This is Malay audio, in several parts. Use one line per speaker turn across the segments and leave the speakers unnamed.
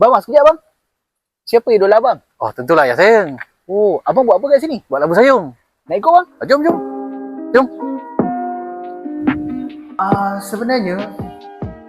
Bang, bang, sekejap bang. Siapa idola abang?
Oh tentulah ya sayang.
Oh, abang buat apa kat sini?
Buat labu sayung.
Nak ikut bang?
Ah, jom jom.
Ah, sebenarnya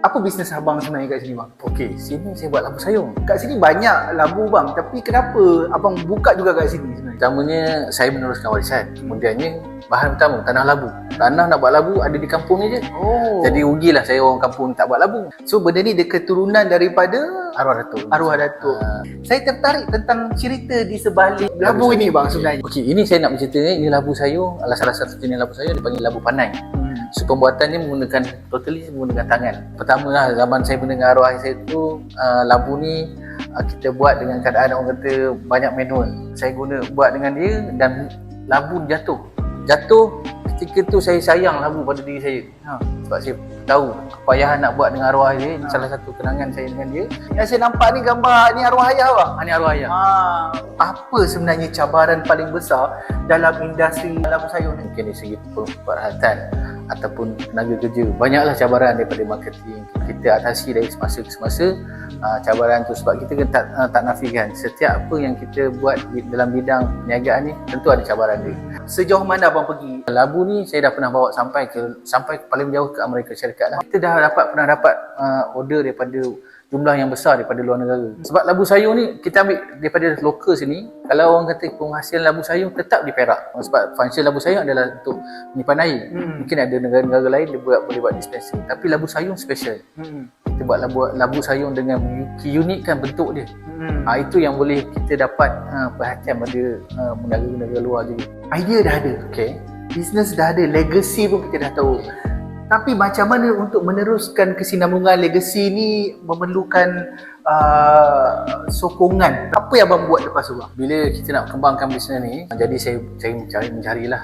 apa bisnes abang sebenarnya kat sini bang?
Okey, sini saya buat labu sayung.
Kat sini banyak labu bang, tapi kenapa abang buka juga kat sini sebenarnya?
Pertamanya saya meneruskan warisan. Kemudiannya bahan utama tanah labu. Tanah nak buat labu ada di kampung ni je.
Oh.
Jadi rugilah saya orang kampung tak buat labu.
so benda ni dia keturunan daripada
Arwah Datuk.
arwah datuk.
Ah,
Saya tertarik tentang cerita di sebalik labu ini bang sebenarnya.
Okey, ini saya nak bercerita ni, ini labu. Adalah salah satu jenis labu sayung dipanggil labu panai.
Hmm.
So pembuatannya menggunakan totally menggunakan tangan. Pertama lah zaman saya mendengar arwah saya tu uh, labu ni uh, kita buat dengan keadaan orang kata banyak manual. Saya guna buat dengan dia dan labu jatuh. Jatuh ketika tu saya sayang labu pada diri saya. Ha, sebab saya tahu kepayahan nak buat dengan arwah dia. Ini salah satu kenangan saya dengan dia.
Yang saya nampak ni gambar ni arwah ayah bang.
Ah, ni arwah ayah.
Ah, apa sebenarnya cabaran paling besar dalam industri labu sayur ni?
mungkin dari segi perhatian ataupun tenaga kerja. Banyaklah cabaran daripada marketing. Kita atasi dari semasa ke semasa uh, cabaran tu. Sebab kita tak uh, tak nafikan. Setiap apa yang kita buat dalam bidang perniagaan ni tentu ada cabaran dia.
Sejauh mana abang pergi?
labu ni saya dah pernah bawa sampai ke sampai paling jauh ke Amerika Syarikat lah. Kita dah dapat pernah dapat uh, order daripada jumlah yang besar daripada luar negara sebab labu sayur ni kita ambil daripada lokal sini kalau orang kata penghasilan labu sayur tetap di Perak sebab function labu sayur adalah untuk menyimpan air
Hmm.
mungkin ada negara-negara lain dia buat boleh buat dispenser tapi labu sayur special
Hmm.
kita buat labu labu sayur dengan unikkan bentuk dia
Hmm.
ha, itu yang boleh kita dapat uh, perhatian pada uh, negara-negara luar juga
Idea dah ada.
okey
Bisnes dah ada. Legacy pun kita dah tahu. Tapi macam mana untuk meneruskan kesinambungan legacy ni memerlukan uh, sokongan. Apa yang abang buat lepas tu
bila kita nak kembangkan bisnes ni jadi saya saya mencari mencarilah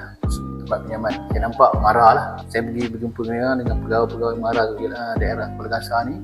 tempat pinjaman saya nampak marah lah saya pergi berjumpa dengan dengan pegawai-pegawai marah tu uh, daerah Kuala Kangsar ni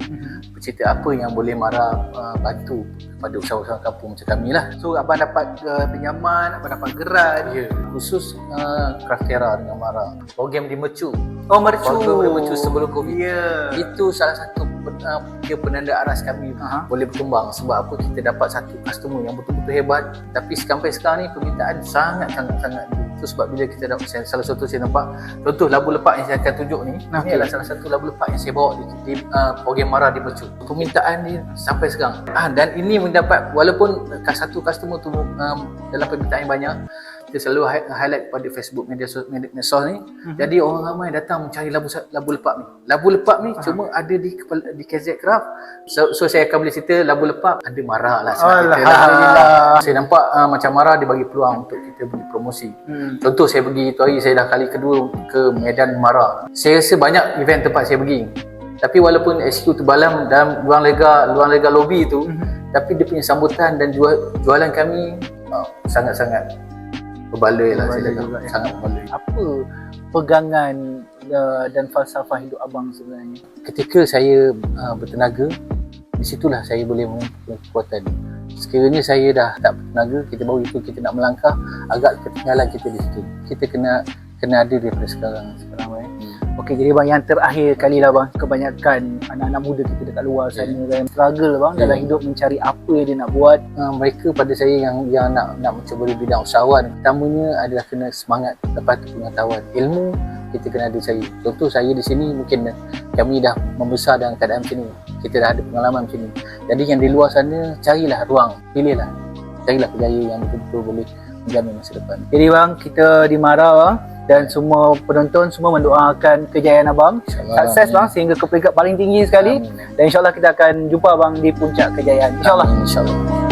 bercerita apa yang boleh marah uh, bantu kepada usahawan kampung macam kami lah
So abang dapat uh, pinjaman, abang dapat geran.
ya khusus uh, Craftera dengan Mara program di Mercu
Oh mercu.
Program mercu sebelum Covid.
Ya.
itu salah satu uh, kira penanda aras kami
Aha.
boleh berkembang. Sebab apa? Kita dapat satu customer yang betul-betul hebat. Tapi sampai sekarang ni permintaan sangat sangat sangat itu sebab bila kita dapat saya, salah satu saya nampak contoh labu lepak yang saya akan tunjuk ni
Okey.
ini adalah salah satu labu lepak yang saya bawa di, di uh, program Mara di Mercu permintaan ni sampai sekarang. Ah, dan ini mendapat walaupun satu customer tu um, dalam permintaan yang banyak kita selalu hi- highlight pada Facebook media sos- media medsos ni
Mhm.
jadi orang ramai datang mencari labu labu lepak ni labu lepak ni cuma ada di di KZ Craft so, so saya akan boleh cerita labu lepak ada marah lah sebab kita
Alhamdulillah.
saya nampak uh, macam marah dia bagi peluang untuk kita beri promosi
Hmm.
Contoh saya pergi tu hari saya dah kali kedua ke Medan Mara. Saya rasa banyak event tempat saya pergi. Tapi walaupun HQ terbalam dalam ruang lega ruang lega lobby tu,
Mhm.
tapi dia punya sambutan dan jual, jualan kami uh, sangat-sangat berbaloi lah saya kata.
juga, ya.
Sangat berbaloi.
Apa pegangan uh, dan falsafah hidup abang sebenarnya?
Ketika saya uh, bertenaga, di situlah saya boleh mengumpulkan kekuatan. Sekiranya saya dah tak bertenaga, kita baru itu kita nak melangkah, agak ketinggalan kita di situ. Kita kena kena ada daripada sekarang. Sekarang eh.
Okey, jadi bang yang terakhir kali lah bang, kebanyakan anak-anak muda kita dekat luar
Ya.
sana yang struggle bang
Ya.
dalam hidup mencari apa yang dia nak buat.
uh, mereka pada saya yang yang nak nak mencuba di bidang usahawan pertamanya adalah kena semangat lepas tu pengetahuan ilmu kita kena ada cari contoh saya di sini mungkin kami dah membesar dalam keadaan macam ni kita dah ada pengalaman macam ni jadi yang di luar sana carilah ruang pilihlah carilah kerjaya yang betul-betul boleh menjamin masa depan
Jadi bang, kita di Mara bang dan semua penonton semua mendoakan kejayaan abang.
InsyaAllah.
Sukses bang sehingga ke peringkat paling tinggi sekali
Amin.
dan insyaAllah kita akan jumpa abang di puncak kejayaan. InsyaAllah.
Amin, InsyaAllah